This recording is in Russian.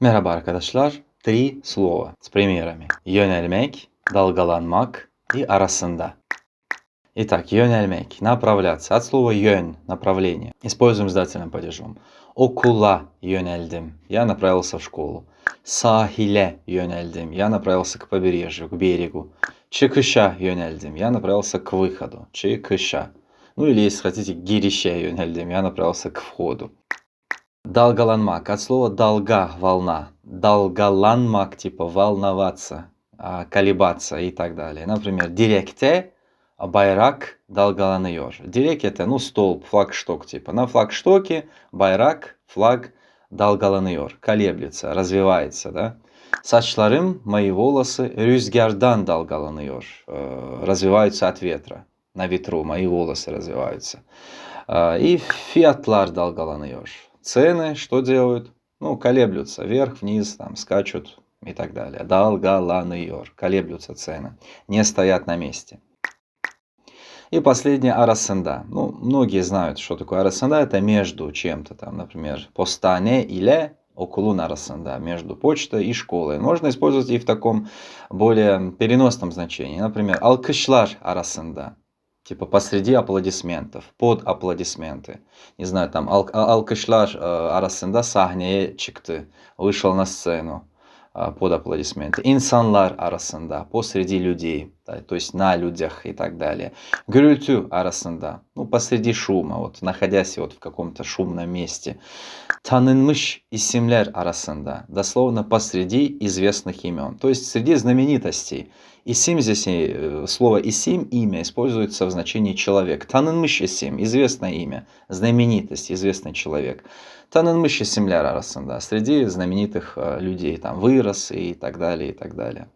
Merhaba arkadaşlar. Три слова с примерами. Yönelmek, dalgalanmak и arasında. Итак, yönelmek, направляться. От слова yön, направление. Используем с дательным падежом. Okula yöneldim. Я направился в школу. Sahile yöneldim. Я направился к побережью, к берегу. Çıkışa yöneldim. Я направился к выходу. Çıkışa. Ну или если хотите, girişe yöneldim. Я направился к входу. Dalgalanmak. От слова долга, волна. Dalgalanmak, типа волноваться, а, колебаться и так далее. Например, direkte байрак dalgalanıyor. Дирек это, ну, столб, флагшток типа. На флагштоке байрак, флаг dalgalanıyor. Колеблется, развивается, да. Saçlarım, мои волосы рюзгардан dalgalanıyor. Э, Развиваются от ветра. На ветру мои волосы развиваются. А, И фиатлар dalgalanıyor. Цены что делают? Ну, колеблются вверх, вниз, там, скачут и так далее. Dalgalanıyor. Колеблются цены. Не стоят на месте. И последнее арасында. Ну, многие знают, что такое арасында. Это между чем-то там, например, постане или окулун арасында, между почтой и школой. Можно использовать и в таком более переносном значении. Например, алкышлар арасында. Типа посреди аплодисментов, под аплодисменты. Не знаю, там ал- а- алкышлар э, arasında вышел на сцену а, под аплодисменты. Инсанлар арасында, посреди людей, да, то есть на людях и так далее. Гürültü арасында, ну, посреди шума, вот, находясь вот в каком-то шумном месте. Tanınmış isimler arasında, дословно посреди известных имен, то есть среди знаменитостей. Исим здесь, э, слово исим, имя, используется в значении человек. Танынмыш исим, известное имя, знаменитость, известный человек. Танынмыш исимляр арасында, среди знаменитых э, людей, там, вырос и так далее, и так далее.